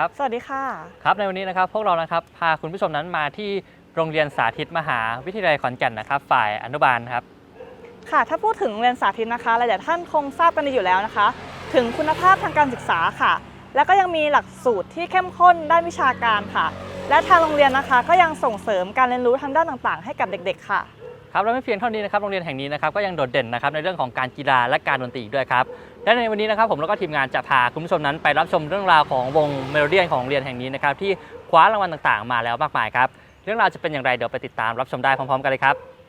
ครับ สวัสดีค่ะ ครับ ในวันนี้นะครับพวกเรานะครับพาคุณผู้ชมนั้นมาที่โรงเรียนสาธิตมหาวิทยาลัยขอนแก่นนะครับ ฝ่ายอนุบาลครับ ค่ะ ถ้าพูดถึงโรงเรียนสาธิตนะคะหลายๆท่านคงทราบกันดีอยู่แล้วนะคะ ถึงคุณภาพทางการศึกษาค่ะ แล้วก็ยังมีหลักสูตรที่เข้มข้นด้านวิชาการค่ะ และทางโรงเรียนนะคะ ก็ยังส่งเสริมการเรียนรู้ทางด้านต่างๆ ให้กับเด็ก ๆ ค่ะครับแล้วไม่เพียงเท่านี้นะครับโรงเรียนแห่งนี้นะครับก็ยังโดดเด่นนะครับในเรื่องของการกีฬาและการดนตรีอีกด้วยครับ และในวันนี้นะครับผมแล้วก็ทีมงานจะพาคุณผู้ชมนั้นไปรับชมเรื่องราวของวงเมโลเดียนของโรงเรียนแห่งนี้นะครับที่คว้ารางวัลต่างๆ มาแล้วมากมายครับเรื่องราวจะเป็นอย่างไรเดี๋ยวไปติดตามรับชมได้พร้อมๆ กันเลยครับ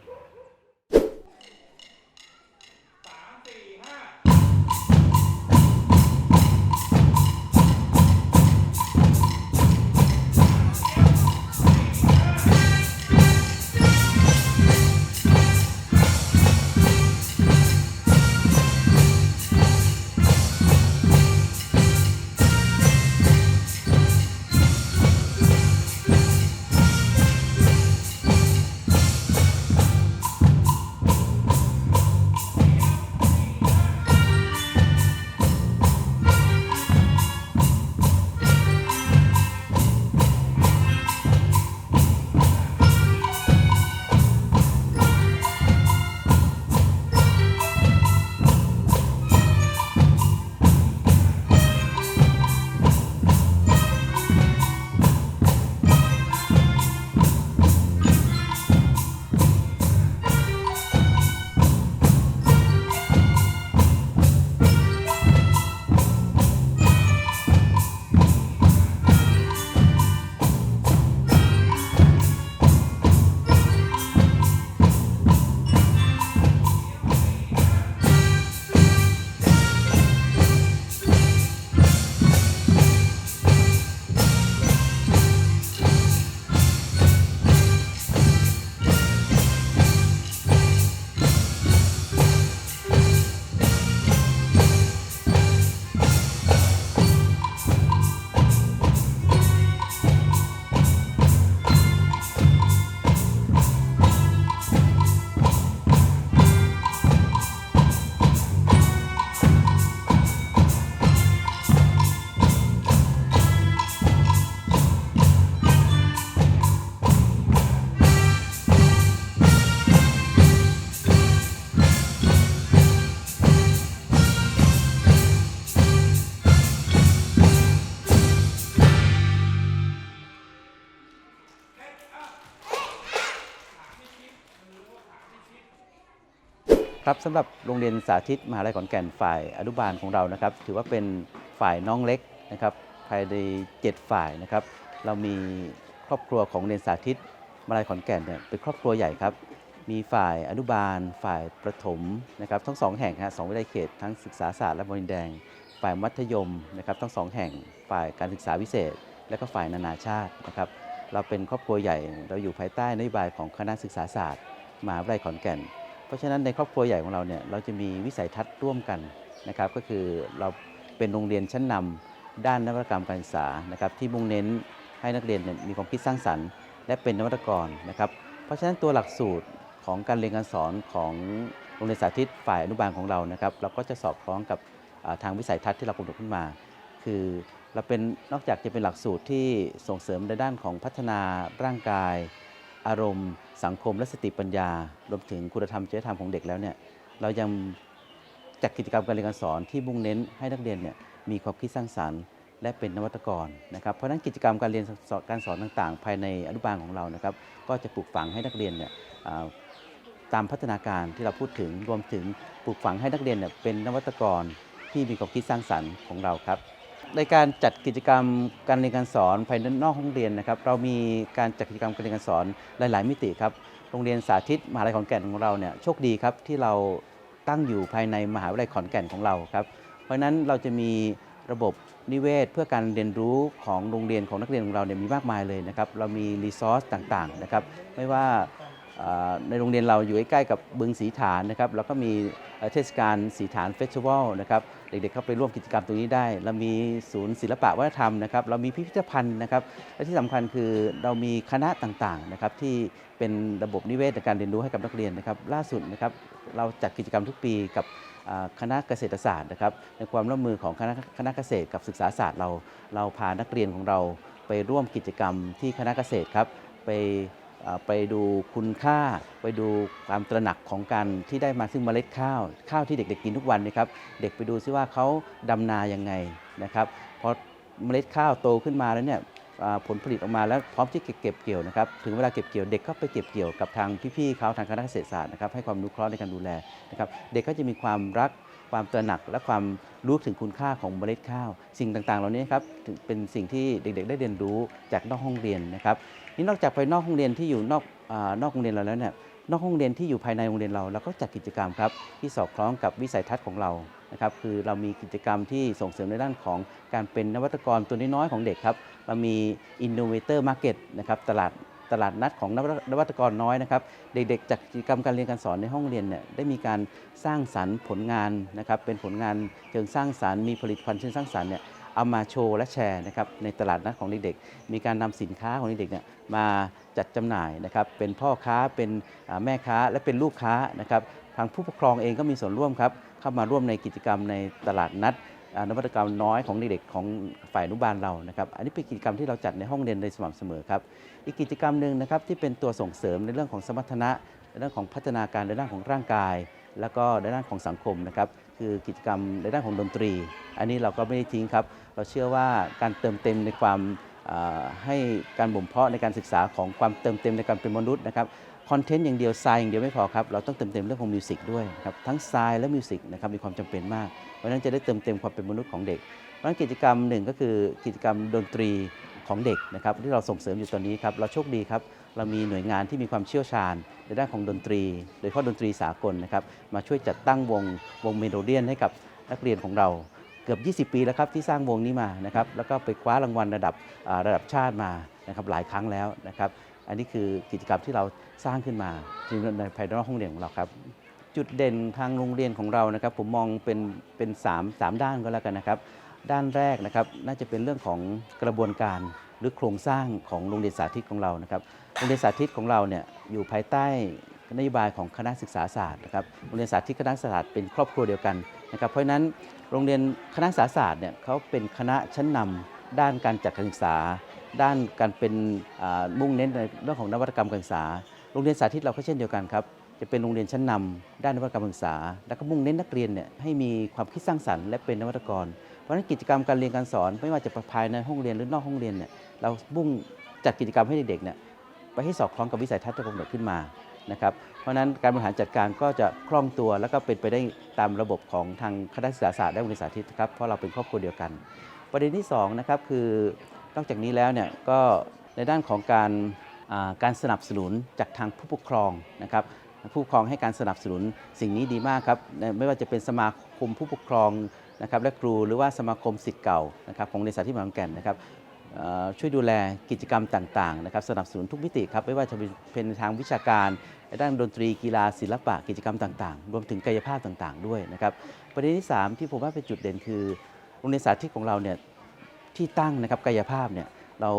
ครับสำหรับโรงเรียนสาธิตมหาลัยขอนแก่นฝ่ายอนุบาลของเรานะครับ ถือว่าเป็นฝ่ายน้องเล็กนะครับภายใน7ฝ่ายนะครับ เรามีครอบครัวของเรียนสาธิตมหาลัยขอนแก่นเนี่ยเป็นครอบครัวใหญ่ครับมีฝ่ายอนุบาล ฝ่ายประถมนะครับทั้งสองแห่งฮะสองวิทยาเขตทั้งศึกษาศาสตร์และบรินแดง ฝ่ายมัธยมนะครับทั้งสองแห่งฝ่ายการศึกษาพิเศษ และก็ฝ่ายนานาชาตินะครับเราเป็นครอบครัวใหญ่เราอยู่ภายใต้นโยบายของคณะศึกษาศาสตร์มหาวิทยาลัยขอนแก่น ราะฉะนั้นในครอบครัวใหญ่ของเราเนี่ยเราจะมีวิสัยทัศน์ร่วมกันนะครับ ก็คือเราเป็นโรงเรียนชั้นนำด้านนวัตกรรมการศึกษานะครับที่มุ่งเน้นให้นักเรียนเนี่ยมีความคิดสร้างสรรค์ และเป็นนวัตกรนะครับ เพราะฉะนั้นตัวหลักสูตรของการเรียนการสอนของโรงเรียนสาธิตฝ่ายอนุบาลของเรานะครับเราก็จะสอดคล้องกับทางวิสัยทัศน์ที่เรากำหนดขึ้นมา คือเราเป็นนอกจากจะเป็นหลักสูตรที่ส่งเสริมในด้านของพัฒนาร่างกาย อารมณ์ สังคมและสติปัญญารวมถึงคุณธรรมจริยธรรมของเด็กแล้วเนี่ยเรายังจัดกิจกรรมการเรียนการสอนที่มุ่งเน้นให้นักเรียนเนี่ยมีความคิดสร้างสรรค์ และเป็นนวัตกรนะครับเพราะนั้นกิจกรรมการเรียนการสอนต่างๆ ภายในอนุบาลของเรานะครับก็จะปลูกฝังให้นักเรียนเนี่ยตามพัฒนาการที่เราพูดถึงรวมถึงปลูกฝังให้นักเรียนเนี่ยเป็นนวัตกรที่มีความคิดสร้างสรรค์ของเราครับ ในการจัดกิจกรรมการเรียนการสอนภายในนอกห้องเรียนนะครับ เรามีการจัดกิจกรรมการเรียนการสอนหลาย ๆ มิติครับโรงเรียนสาธิตมหาลัยขอนแก่นของเราเนี่ยโชคดีครับที่เราตั้งอยู่ภายในมหาวิทยาลัยขอนแก่นของเราครับ เพราะฉะนั้นเราจะมีระบบนิเวศ เพื่อการเรียนรู้ของโรงเรียนของนักเรียนของเราเนี่ยมีมากมายเลยนะครับ เรามีรีซอสต่าง ๆ นะครับ ไม่ว่าในโรงเรียนเราอยู่ใกล้ๆกับบึงสีฐานนะครับเราก็มีเทศกาลสีฐานเฟสติวัลนะครับ เด็กๆเข้าไปร่วมกิจกรรมตรงนี้ได้ เรามีศูนย์ศิลปะวัฒนธรรมนะครับ เรามีพิพิธภัณฑ์นะครับ และที่สำคัญคือเรามีคณะต่างๆนะครับที่เป็นระบบนิเวศในการเรียนรู้ให้กับนักเรียนนะครับ ล่าสุดนะครับเราจัดกิจกรรมทุกปีกับคณะเกษตรศาสตร์นะครับในความร่วมมือของคณะคณะเกษตรกับศึกษาศาสตร์เรา เราพานักเรียนของเราไปร่วมกิจกรรมที่คณะเกษตรครับไป ไปดูคุณค่า ไปดูความตระหนักของการที่ได้มาซึ่งเมล็ดข้าว ข้าวที่เด็ก ๆ กินทุกวันนะครับ เด็กไปดูซิว่าเขาดำนายังไงนะครับพอเมล็ดข้าวโตขึ้นมาแล้วเนี่ยผลผลิตออกมาแล้วพร้อมที่เก็บเกี่ยวนะครับถึงเวลาเก็บเกี่ยวเด็กก็ไปเก็บเกี่ยวกับทางพี่ๆเขาทางคณะเกษตรศาสตร์นะครับให้ความรู้เคราะห์ในการดูแลนะครับเด็กก็จะมีความรักความตระหนักและความรู้ถึงคุณค่าของเมล็ดข้าว สิ่งต่างๆ เหล่านี้ครับเป็นสิ่งที่เด็กๆ ได้เรียนรู้จากนอกห้องเรียนนะครับ นี่นอกจากไปนอกห้องเรียนที่อยู่นอกอนอกโรงเรียนเราแล้วเนี่ยนอกห้องเรียนที่อยู่ภายในโรงเรียนเราเราก็จัดกิจกรรมครับที่สอดคล้องกับวิสัยทัศน์ของเรานะครับคือเรามีกิจกรรมที่ส่งเสริมในด้านของการเป็นนวัตกรตัวน้อยๆของเด็กครับเรามี Innovator Market นะครับตลาดตลาดนัดของนวัตนวัตกรน้อยนะครับเด็กๆจากกิจกรรมการเรียนการสอนในห้องเรียนเนี่ยได้มีการสร้างสรรค์ผลงานนะครับเป็นผลงานเชิงสร้างสรรค์มีผลิตภัณฑ์เชิงสร้างสรรค์เนี่ย เอามาโชว์และแชร์นะครับในตลาดนัดของเด็กๆ มีการนำสินค้าของเด็กๆเนี่ยมาจัดจำหน่ายนะครับ เป็นพ่อค้า เป็นแม่ค้า และเป็นลูกค้านะครับ ทางผู้ปกครองเองก็มีส่วนร่วมครับ เข้ามาร่วมในกิจกรรมในตลาดนัดนวัตกรรมน้อยของเด็กๆของฝ่ายอนุบาลเรานะครับ อันนี้เป็นกิจกรรมที่เราจัดในห้องเรียนโดยสม่ำเสมอครับ อีกกิจกรรมหนึ่งนะครับที่เป็นตัวส่งเสริมในเรื่องของสมรรถนะในเรื่องของพัฒนาการในด้านของร่างกาย แล้วก็ในด้านของสังคมนะครับ คือกิจกรรมในด้านของดนตรี อันนี้เราก็ไม่ได้ทิ้งครับ เราเชื่อว่าการเติมเต็มในความให้การบ่มเพาะในการศึกษาของความเติมเต็มในการเป็นมนุษย์นะครับคอนเทนต์อย่างเดียวทรายอย่างเดียวไม่พอครับ เราต้องเติมเต็มเรื่องของมิวสิกด้วยครับทั้งทรายและมิวสิกนะครับมีความจำเป็นมาก เพราะฉะนั้นจะได้เติมเต็มความเป็นมนุษย์ของเด็ก เพราะฉะนั้นกิจกรรมหนึ่งก็คือกิจกรรมดนตรีของเด็กนะครับที่เราส่งเสริมอยู่ตอนนี้ครับเราโชคดีครับเรามีหน่วยงานที่มีความเชี่ยวชาญในด้านของดนตรี โดยเฉพาะดนตรีสากลนะครับมาช่วยจัดตั้งวงวงเมโลเดียนให้กับนักเรียนของเรา เกือบ 20 ปีแล้วครับที่สร้างวงนี้มานะครับแล้วก็ไปคว้ารางวัลระดับระดับชาติมานะครับหลายครั้งแล้วนะครับ อันนี้คือกิจกรรมที่เราสร้างขึ้นมาในภายในห้องเรียนของเราครับจุดเด่นทางโรงเรียนของเรานะครับผมมองเป็นเป็นสามสามด้านก็แล้วกันนะครับ ด้านแรกนะครับน่าจะเป็นเรื่องของกระบวนการหรือโครงสร้างของโรงเรียนสาธิตของเรานะครับโรงเรียนสาธิตของเราเนี่ยอยู่ภายใต้นโยบายของคณะศึกษาศาสตร์นะครับโรงเรียนสาธิตคณะศาศาสตร์เป็นครอบครัวเดียวกันนะครับเพราะฉะนั้น โรงเรียนคณะศาสตร์เนี่ยเขาเป็นคณะชั้นนำด้านการจัดการศึกษา ด้านการเป็นมุ่งเน้นในเรื่องของนวัตกรรมการศึกษา โรงเรียนสาธิตเราก็เช่นเดียวกันครับจะเป็นโรงเรียนชั้นนำด้านนวัตกรรมการศึกษา แล้วก็มุ่งเน้นนักเรียนเนี่ยให้มีความคิดสร้างสรรค์และเป็นนวัตกร เพราะฉะนั้นกิจกรรมการเรียนการสอนไม่ว่าจะภายในห้องเรียนหรือนอกห้องเรียนเนี่ยเรามุ่งจัดกิจกรรมให้เด็กๆเนี่ยไปให้สอดคล้องกับวิสัยทัศน์ที่กำหนดขึ้นมา นะครับเพราะนั้นการบริหารจัดการก็จะคล่องตัว แล้วก็เป็นไปได้ตามระบบของทางคณะศึกษาศาสตร์และโรงเรียนสาธิตครับเพราะเราเป็นครอบครัวเดียวกัน ประเด็นที่สองนะครับคือนอกจากนี้แล้วเนี่ยก็ในด้านของการการสนับสนุนจากทางผู้ปกครองนะครับผู้ปกครองให้การสนับสนุนสิ่งนี้ดีมากครับไม่ว่าจะเป็นสมาคมผู้ปกครองนะครับและครูหรือว่าสมาคมสิทธิ์เก่านะครับของโรงเรียนสาธิตมหาวิทยาลัยนแก่นนะครับ ช่วยดูแลกิจกรรมต่างๆนะครับสนับสนุนทุกมิติครับไม่ว่าจะเป็นทางวิชาการด้านดนตรีกีฬาศิลปะกิจกรรมต่างๆ รวมถึงกายภาพต่างๆ ด้วยนะครับประเด็นที่ 3 ที่ผมว่าเป็นจุดเด่นคือโรงเรียนสาธิตของเราเนี่ยที่ตั้งนะครับกายภาพเนี่ยเรา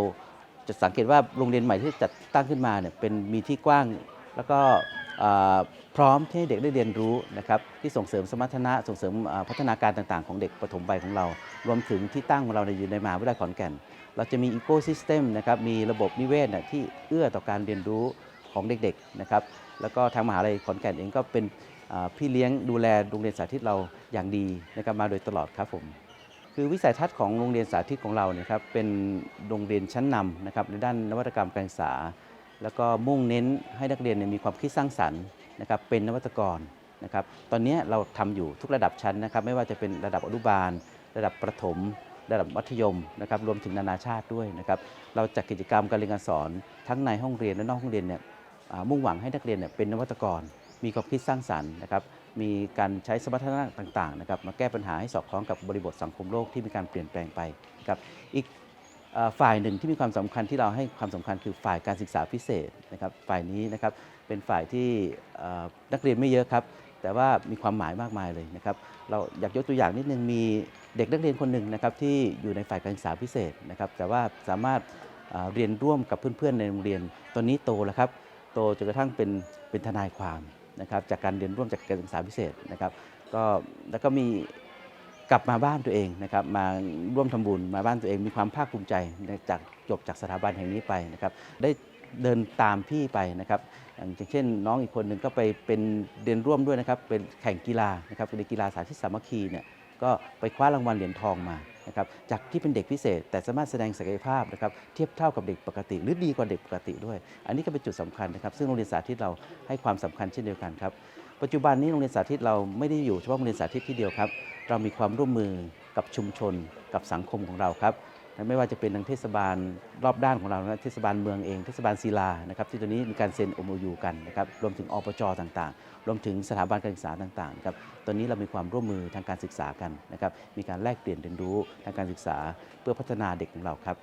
จะสังเกตว่าโรงเรียนใหม่ที่จัดตั้งขึ้นมาเนี่ยเป็นมีที่กว้างแล้วก็ พร้อมที่ให้เด็กได้เรียนรู้นะครับที่ส่งเสริมสมรรถนะส่งเสริมพัฒนาการต่างๆ ของเด็กปฐมวัยของเรา รวมถึงที่ตั้งของเราในยอยู่ในมหาวิทยาลัยขอนแก่น เราจะมีอีโคซิสเต็มนะครับมีระบบนิเวศที่เอื้อต่อการเรียนรู้ของเด็กๆนะครับแล้วก็ทางมหาวิทยาลัยขอนแก่นเองก็เป็นพี่เลี้ยงดูแลโรงเรียนสาธิตเราอย่างดีนะครับมาโดยตลอดครับผมคือวิสัยทัศน์ของโรงเรียนสาธิตของเราเนี่ยครับเป็นโรงเรียนชั้นนำนะครับในด้านนวัตกรรมการศึกษา แล้วก็มุ่งเน้นให้นักเรียนมีความคิดสร้างสรรค์นะครับเป็นนวัตกรนะครับตอนนี้เราทำอยู่ทุกระดับชั้นนะครับไม่ว่าจะเป็นระดับอนุบาล ระดับประถม ระดับมัธยมนะครับรวมถึงนานาชาติด้วยนะครับเราจัดกิจกรรมการเรียนการสอน ทั้งในห้องเรียนและนอกห้องเรียนเนี่ยมุ่งหวังให้นักเรียนเนี่ยเป็นนวัตกร มีความคิดสร้างสรรค์นะครับมีการใช้สมรรถนะต่างๆนะครับมาแก้ปัญหาให้สอดคล้องกับบริบทสังคมโลกที่มีการเปลี่ยนแปลงไปครับอีก ฝ่ายหนึ่งที่มีความสำคัญที่เราให้ความสำคัญคือฝ่ายการศึกษาพิเศษนะครับฝ่ายนี้นะครับเป็นฝ่ายที่นักเรียนไม่เยอะครับแต่ว่ามีความหมายมากมายเลยนะครับเราอยากยกตัวอย่างนิดนึงมีเด็กนักเรียนคนหนึ่งนะครับที่อยู่ในฝ่ายการศึกษาพิเศษนะครับแต่ว่าสามารถเรียนร่วมกับเพื่อนๆในโรงเรียน ตอนนี้โตแล้วครับโตจนกระทั่งเป็นเป็นทนายความนะครับจากการเรียนร่วมจากการศึกษาพิเศษนะครับก็แล้วก็มี กลับมาบ้านตัวเองนะครับมาร่วมทำบุญมาบ้านตัวเองมีความภาคภูมิใจจากจบจากสถาบันแห่งนี้ไปนะครับได้เดินตามพี่ไปนะครับอย่างเช่น น้องอีกคนหนึ่งก็ไปเป็นเรียนร่วมด้วยนะครับเป็นแข่งกีฬานะครับเป็นกีฬาสาธิตสามัคคีเนี่ยก็ไปคว้ารางวัลเหรียญทองมานะครับจากที่เป็นเด็กพิเศษ แต่สามารถแสดงศักยภาพนะครับเทียบเท่ากับเด็กปกติ หรือดีกว่าเด็กปกติด้วย อันนี้ก็เป็นจุดสำคัญนะครับซึ่งโรงเรียนสาธิตเราให้ความสำคัญเช่นเดียวกันครับปัจจุบันนี้โรงเรียนสาธิตเราไม่ได้อยู่เฉพาะโรงเรียนสาธิตที่เดียวครับ เรามีความร่วมมือกับชุมชนกับสังคมของเราครับไม่ว่าจะเป็นทางเทศบาลรอบด้านของเรานะเทศบาลเมืองเองเทศบาลศิลานะครับที่ตอนนี้มีการเซ็น MOU กันนะครับรวมถึงอปจต่างๆ รวมถึงสถาบันการศึกษาต่างๆครับตอนนี้เรามีความร่วมมือทางการศึกษากันนะครับมีการแลกเปลี่ยนเรียนรู้ทางการศึกษาเพื่อพัฒนาเด็กของเราครับ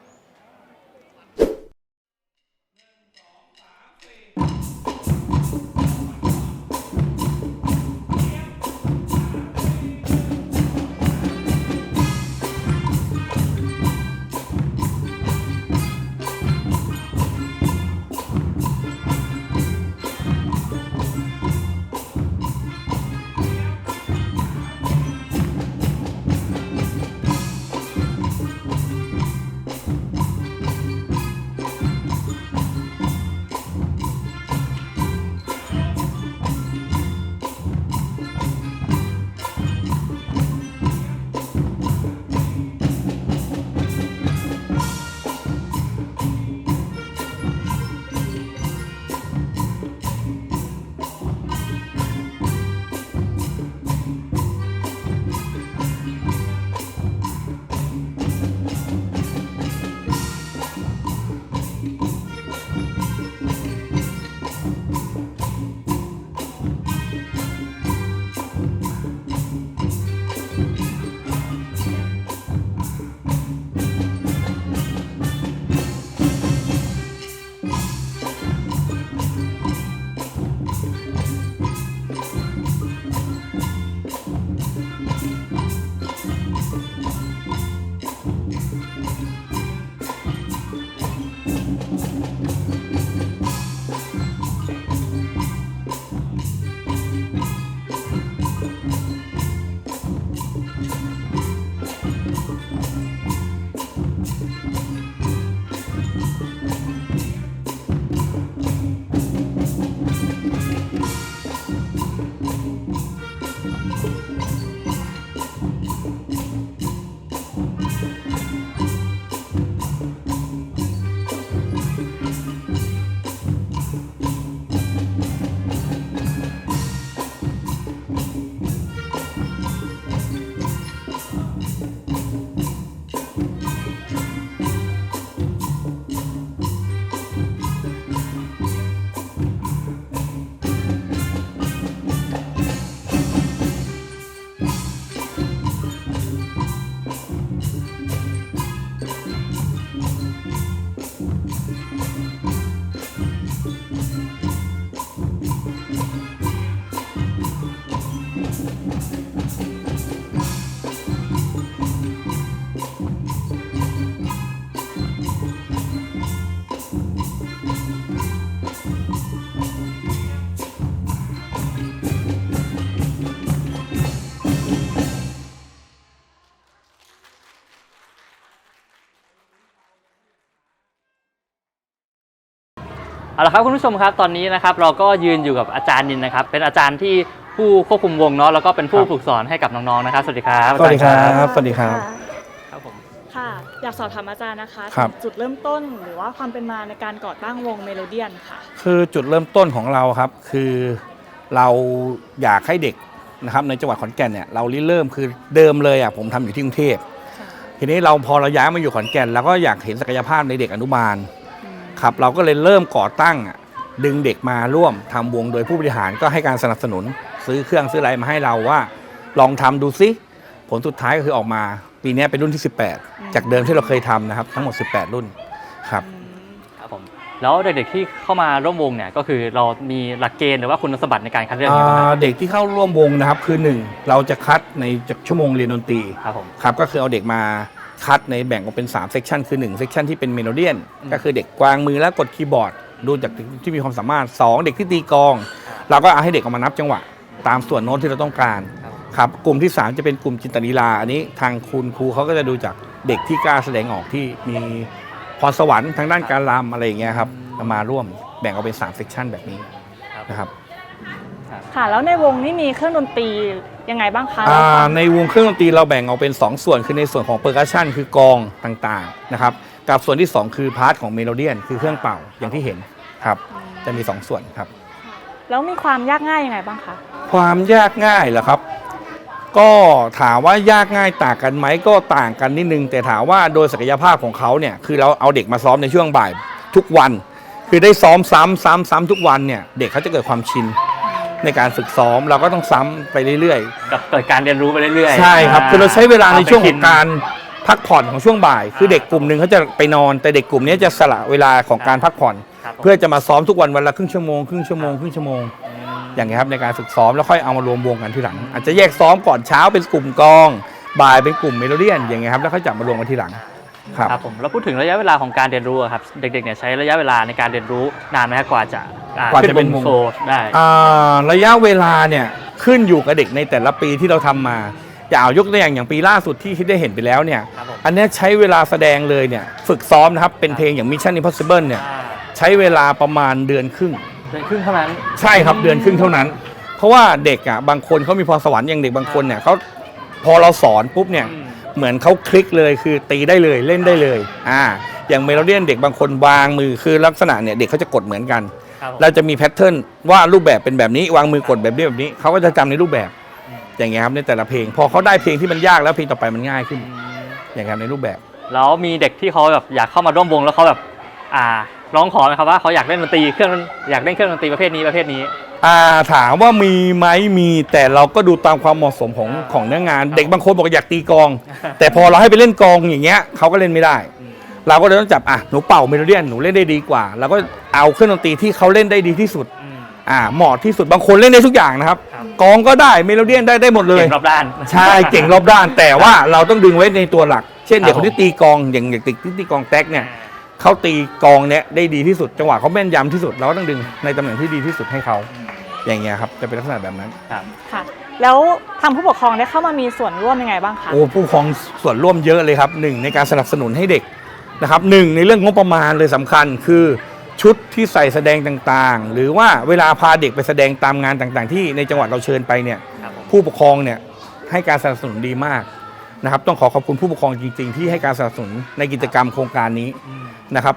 เอาละครับคุณผู้ชมครับตอนนี้นะครับเราก็ยืนอยู่กับอาจารย์นินนะครับ เป็นอาจารย์ที่ผู้ควบคุมวงเนาะแล้วก็เป็นผู้ครับฝึกสอนให้กับน้องๆนะครับ สวัสดีครับสวัสดีครัอาจาย์บสวัสดีครับ ครับผมค่ะ อยากสอบถามอาจารย์นะคะครับ ถึงจุดเริ่มต้นหรือว่าความเป็นมาในการก่อตั้งวงเมโลเดียนค่ะ คือจุดเริ่มต้นของเราครับคือเราอยากให้เด็กนะครับในจังหวัดขอนแก่นเนี่ยเราริเริ่มคือเดิมเลยอะผมทำอยู่ที่กรุงเทพทีนี้เราพอเราย้ายมาอยู่ขอนแก่นเราก็อยากเห็นศักยภาพในเด็กอนุบาล ครับเราก็เลยเริ่มก่อตั้งอะดึงเด็กมาร่วมทำวงโดยผู้บริหารก็ให้การสนับสนุน ซื้อเครื่องซื้ออะไรมาให้เราว่า ลองทำดูซิผลสุดท้ายก็คือออกมาปีนี้เป็นรุ่นที่ 18 จากเดิมที่เราเคยทำนะครับ ทั้งหมด 18 รุ่นครับครับผมแล้วเด็กๆที่เข้ามาร่วมวงเนี่ยก็คือเรามีหลักเกณฑ์หรือว่าคุณสมบัติในการคัดเลือกยังไงบ้างคอ่ารับเด็กที่เข้าร่วมวงนะครับคือ 1 เราจะคัดในจากชั่วโมงเรียนดนตรีครับผมครับก็คือเอาเด็กมา คัดในแบ่งออกเป็น3เซกชันคือ1เซกชันที่เป็นเมโลเดียนอืมก็คือเด็กกวางมือและกดคีย์บอร์ด ดูจากที่มีความสามารถ 2 เด็กที่ตีกลองเราก็เอาให้เด็กออกมานับจังหวะ ตามส่วนโน้ตที่เราต้องการครับครับกลุ่มที่ 3 จะเป็นกลุ่มจินตลีลาอันนี้ทางคุณครูเขาก็จะดูจากเด็กที่กล้าแสดงออกที่มีพรสวรรค์ทางด้านการรำอะไรอย่างเงี้ยครับเอามาร่วมแบ่งออกเป็น3เซกชันแบบนี้นะครับ ค่ะ แล้วในวงนี้มีเครื่องดนตรียังไงบ้างคะอ่าแล้วก็ในวงเครื่องดนตรีเราแบ่งออกเป็น 2 ส่วนคือในส่วนของเปอร์คัชชันคือกลองต่างๆนะครับกับส่วนที่ 2 คือพาร์ทของเมโลเดียนคือเครื่องเป่าอย่างที่เห็นครับจะมี 2 ส่วนครับ แล้วมีความยากง่ายยังไงบ้างคะความยากง่ายเหรอครับก็ถามว่ายากง่ายต่างกันไหมก็ต่างกันนิดนึง แต่ถามว่าโดยศักยภาพของเขาเนี่ยคือเราเอาเด็กมาซ้อมในช่วงบ่ายทุกวัน คือได้ซ้อมซ้ำซ้ำซ้ำทุกวันเนี่ยเด็กเขาจะเกิดความชิน ในการฝึกซ้อม เราก็ต้องซ้ำไปเรื่อยๆกับเกิดการเรียนรู้ไปเรื่อยๆใช่ครับคือเราใช้เวลาในช่วงของเการพักผ่อนของช่วงบ่าย คือเด็กกลุ่มหนึ่งเขาจะไปนอน แต่เด็กกลุ่มนี้จะสละเวลาของการพักผ่อน ครับผมเพื่อจะมาซ้อมทุกวันวันละครึ่งชั่วโมงครึ่งชั่วโมงครึ่งชั่วโมง อย่างเงี้ยครับในการฝึกซ้อมแล้วค่อยเอามารวมวงกันทีหลัง อาจจะแยกซ้อมก่อนเช้าเป็นกลุ่มกลอง บ่ายเป็นกลุ่มเมโลเดียนอย่างเงี้ยครับแล้วค่อยจับมารวมกันทีหลัง ครับ ครับผมแล้วพูดถึงระยะเวลาของการเรียนรู้อะครับเด็กๆเนี่ยใช้ระยะเวลาในการเรียนรู้นานไหมครับกว่าจะอ่กว่าจะเป็นขึ้วงโซลได้อ่าระยะเวลาเนี่ยขึ้นอยู่กับเด็กในแต่ละปีที่เราทำมาอย่าเอายกตัวอย่างอย่างปีล่าสุดที่ที่ได้เห็นไปแล้วเนี่ย ครับผม อันเนี้ยใช้เวลาแสดงเลยเนี่ยฝึกซ้อมนะครับ เป็นเพลงอย่าง Mission Impossible เนี่ยอ่าใช้เวลาประมาณเดือนครึ่ง เดือนครึ่งเท่านั้น ใช่ครับเดือนครึ่งเท่านั้น เพราะว่าเด็กอะบางคนเขามีพรสวรรค์อย่างเด็กบางคนเนี่ยเขาพอเราสอนปุ๊บเนี่ยอืม เหมือนเขาคลิกเลยคือตีได้เลยเล่นได้เลยอ่าอย่างเมโลเดียนเด็กบางคนวางมือคือลักษณะเนี่ยเด็กเขาจะกดเหมือนกัน ครับผมเราจะมีแพทเทิร์นว่ารูปแบบเป็นแบบนี้วางมือกดแบบนี้แบบนี้เขาก็จะจำในรูปแบบ อย่างเงี้ยครับในแต่ละเพลง พอเขาได้เพลงที่มันยากแล้วเพลงต่อไปมันง่ายขึ้น อย่างเงี้ยครับในรูปแบบ แล้วมีเด็กที่เขาแบบอยากเข้ามาร่วมวงแล้วเขาแบบ อ่า ร้องขอไหมครับว่าเขาอยากเล่นดนตรีเครื่องอยากเล่นเครื่องดนตรีประเภทนี้ประเภทนี้ อ่าถามว่ามีไหมมีแต่เราก็ดูตามความเหมาะสมของอ่าของเนื้องาน เด็กบางคนบอกว่าอยากตีกลอง แต่พอเราให้ไปเล่นกลองอย่างเงี้ยเขาก็เล่นไม่ได้ เราก็เลยต้องจับอะหนูเป่าเมโลเดียนหนูเล่นได้ดีกว่าแล้วก็เอาเครื่องดนตรีที่เขาเล่นได้ดีที่สุดอืมอ่าเหมาะที่สุดบางคนเล่นได้ทุกอย่างนะครับครับกลองก็ได้เมโลเดียนได้ได้หมดเลยเก่งรอบด้านใช่เก่งรอบด้าน แต่ว่าเราต้องดึงไว้ในตัวหลัก เช่นครับเด็กคนที่ตีกลองอย่างเด็กที่ตีกลองแท็กเนี่ยเขาตีกลองเนี้ยได้ดีที่สุด จังหวะเขาแม่นยำที่สุดเราก็ต้องดึงในตำแหน่งที่ดีที่สุดให้เขา อย่างเงี้ยครับจะเป็นลักษณะแบบนั้นครับ ค่ะ แล้วทางผู้ปกครองได้เข้ามามีส่วนร่วมยังไงบ้างคะโอ้ผู้ปกครองส่วนร่วมเยอะเลยครับหนึ่งในการสนับสนุนให้เด็กนะครับหนึ่งในเรื่องงบประมาณเลยสำคัญคือชุดที่ใส่แสดงต่างๆ หรือว่าเวลาพาเด็กไปแสดงตามงานต่างๆ ที่ในจังหวัดเราเชิญไปเนี่ยครับผมผู้ปกครองเนี่ยให้การสนับสนุนดีมาก นะครับต้องขอขอบคุณผู้ปกครองจริง ๆ ที่ให้การสนับสนุนในกิจกรรมโครงการนี้นะครับ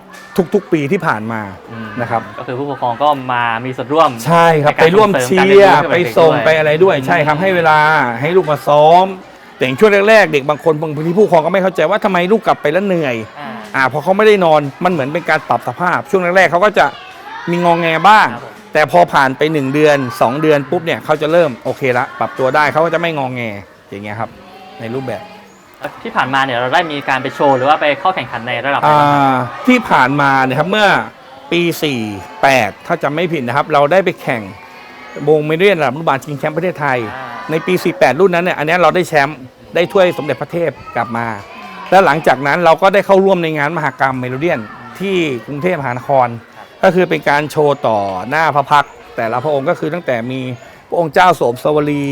ทุกๆปีที่ผ่านมาอืมนะครับ ก็คือผู้ปกครองก็มามีส่วนร่วม ใช่ครับในการไปร่วมส่งเสริเชีมการเรียยนร์รู้ไปให้กับเด็กส่งด้วย ไปอะไรด้วย ใช่ครับให้เวลาให้ลูกมาซ้อม แต่อย่างช่วงแรกๆ เด็กบางคนบางทีผู้ปกครองก็ไม่เข้าใจว่าทำไมลูกกลับไปแล้วเหนื่อย อ่า อ่าพอเขาไม่ได้นอนมันเหมือนเป็นการปรับสภาพ ช่วงแรกๆเขาก็จะมีงองแงบ้าง ครับผม แต่พอผ่านไป 1 เดือน 2 เดือนปุ๊บเนี่ยเขาจะเริ่มโอเคละปรับตัวได้เขาก็จะไม่งองแงอย่างเงี้ยครับ ในรูปแบบ ที่ผ่านมาเนี่ยเราได้มีการไปโชว์หรือว่าไปเข้าแข่งขันในระดับไหนอ่บ้างครับาที่ผ่านมาเนี่ยครับเมื่อปี 48 ถ้าจำไม่ผิดนะครับ เราได้ไปแข่งวงเมเดียนระดับอนุบาลชิงแชมป์ประเทศไทย อ่าในปี 48 รุ่นนั้นเนี่ยอันเนี้ยเราได้แชมป์ได้ถ้วยสมเด็จพระเทพกลับมา แล้วหลังจากนั้นเราก็ได้เข้าร่วมในงานมหกรรมเมโลเดียนที่กรุงเทพมหานคร ก็คือเป็นการโชว์ต่อหน้าพระพักตร์แต่ละพระองค์ก็คือตั้งแต่มีพระองค์เจ้าโสมสวรี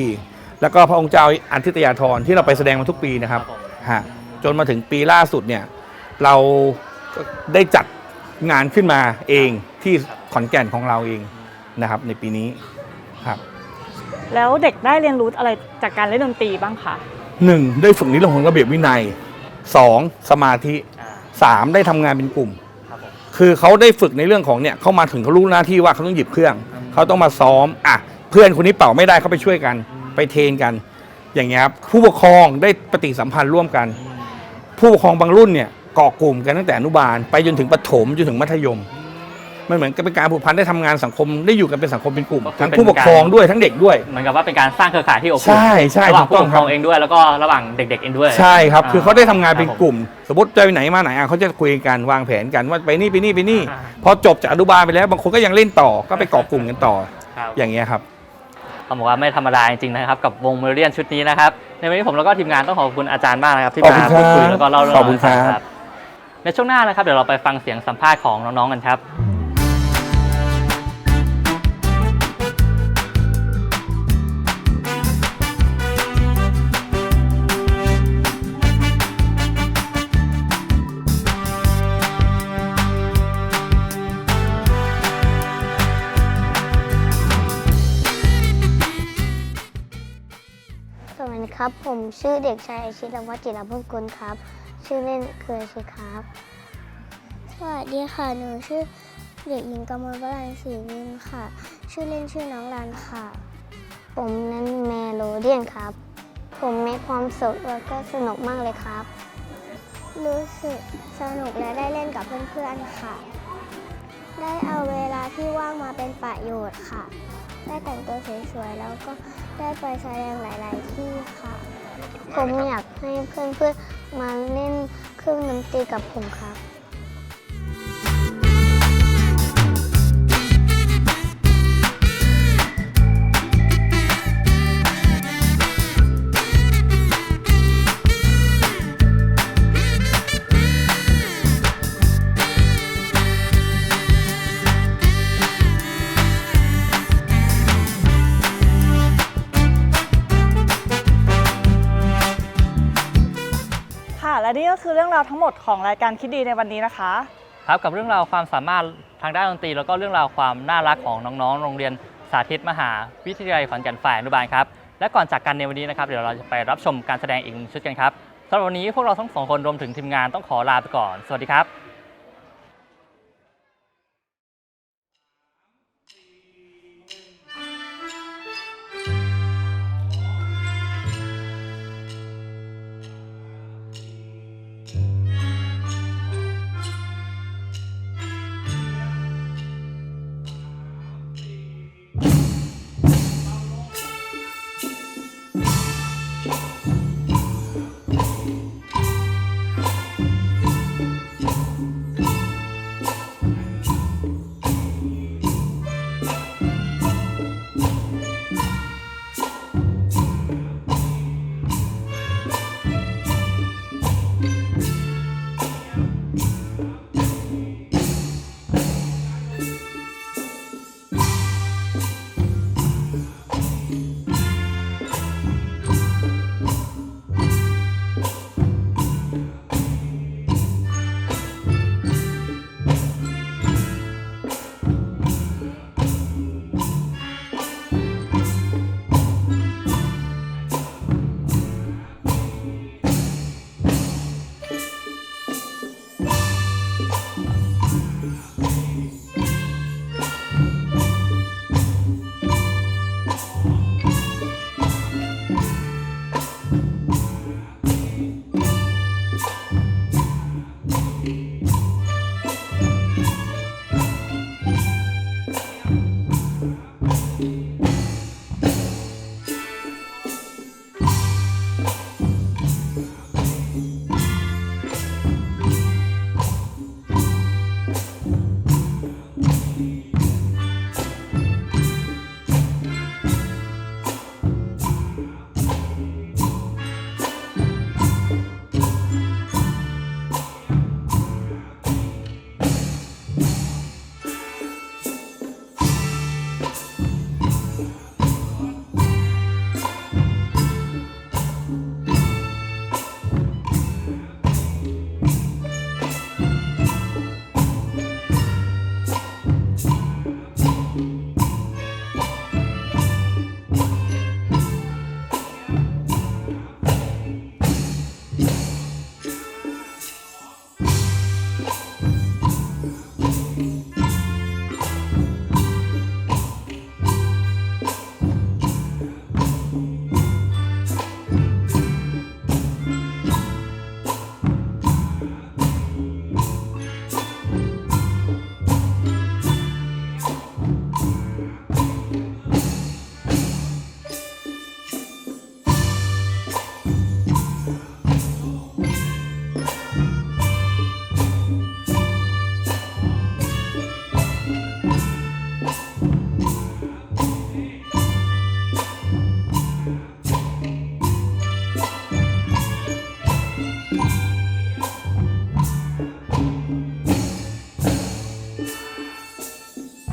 แล้วก็พระองค์เจ้าอันทิตยาธรที่เราไปแสดงมาทุกปีนะครับผมฮะจนมาถึงปีล่าสุดเนี่ยเราได้จัดงานขึ้นมาเองที่ขอนแก่นของเราเองนะครับในปีนี้ครับ แล้วเด็กได้เรียนรู้อะไรจากการเล่นดนตรีบ้างคะหนึ่งได้ฝึกในเรื่องของระเบียบวินัยสองสมาธิอ่าสามได้ทำงานเป็นกลุ่มครับผมคือเขาได้ฝึกในเรื่องของเนี่ยเขามาถึงเขารู้หน้าที่ว่าเขาต้องหยิบเครื่องอืมเขาต้องมาซ้อมอะเพื่อนคนนี้เป่าไม่ได้เขาไปช่วยกัน ไปเทรนกัน อย่างเงี้ยครับผู้ปกครองได้ปฏิสัมพันธ์ร่วมกัน ผู้ปกครองบางรุ่นเนี่ยเกาะกลุ่มกันตั้งแต่อนุบาล ไปจนถึงประถมจนถึงมัธยมมันเหมือนกับเป็นการผูกพันได้ทำงานสังคมได้อยู่กันเป็นสังคมเป็นกลุ่มก็คือทั้งเป็นผู้ปกครองด้วยทั้งเด็กด้วยเหมือนกับว่าเป็นการสร้างเครือข่ายที่อบอุ่นใช่ใช่ระหว่างถูกผู้ต้ปองกคครรับองเองด้วยแล้วก็ระหว่างเด็กๆเองด้วยใช่ครับอ่าคือเขาได้ทำงานเป็นครับผมกลุ่ม สมมติจะไปไหนมาไหนอะเขาจะคุยกันวางแผนกันว่าไปนี่ไปนี่ไปนี่อ่าพอจบจากอนุบาลไปแล้วบางคนก็ยังเล่นต่อก็ไปเกาะกลุ่มกันต่อครับอย่างเงี้ยครับ ต้องบอกว่าไม่ธรรมดาจริงๆนะครับกับวงเมโลเดียนชุดนี้นะครับในวันนี้ผมแล้วก็ทีมงานต้องขอบคุณอาจารย์มากนะครับที่ขอบมาคุณครับพูดคุยแล้วก็เล่าเรื่องขอบคุณครับให้ฟังในช่วงหน้านะครับเดี๋ยวเราไปฟังเสียงสัมภาษณ์ของน้องๆกันครับ ครับ ผมชื่อเด็กชายอาชิรวัฒน์จิรพุกุลครับ ชื่อเล่นคืออาชิครับ สวัสดีค่ะ หนูชื่อเด็กหญิงกมลวรันศรีวินค่ะ ชื่อเล่นชื่อน้องรันค่ะ ผมนั้นเมโลเดียนครับ ผมมีความสุขแล้วก็สนุกมากเลยครับ รู้สึกสนุกและได้เล่นกับเพื่อนๆค่ะ ได้เอาเวลาที่ว่างมาเป็นประโยชน์ค่ะ ได้แต่งตัวสวยๆแล้วก็ได้ไปแสดงหลาย ๆ ที่ค่ะ ผมอยากให้เพื่อนๆมาเล่นเครื่องดนตรีกับผมครับ คือเรื่องราวทั้งหมดของรายการคิดดีในวันนี้นะคะ ครับกับเรื่องราวความสามารถทางด้านดนตรีแล้วก็เรื่องราวความน่ารักของน้องๆ โรงเรียนสาธิตมหาวิทยาลัยขอนแก่นฝ่ายอนุบาลครับ และก่อนจากกันในวันนี้นะครับเดี๋ยวเราจะไปรับชมการแสดงอีกหนึ่งชุดกันครับสำหรับวันนี้พวกเราทั้งสองคนรวมถึงทีมงานต้องขอลาไปก่อน สวัสดีครับ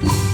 you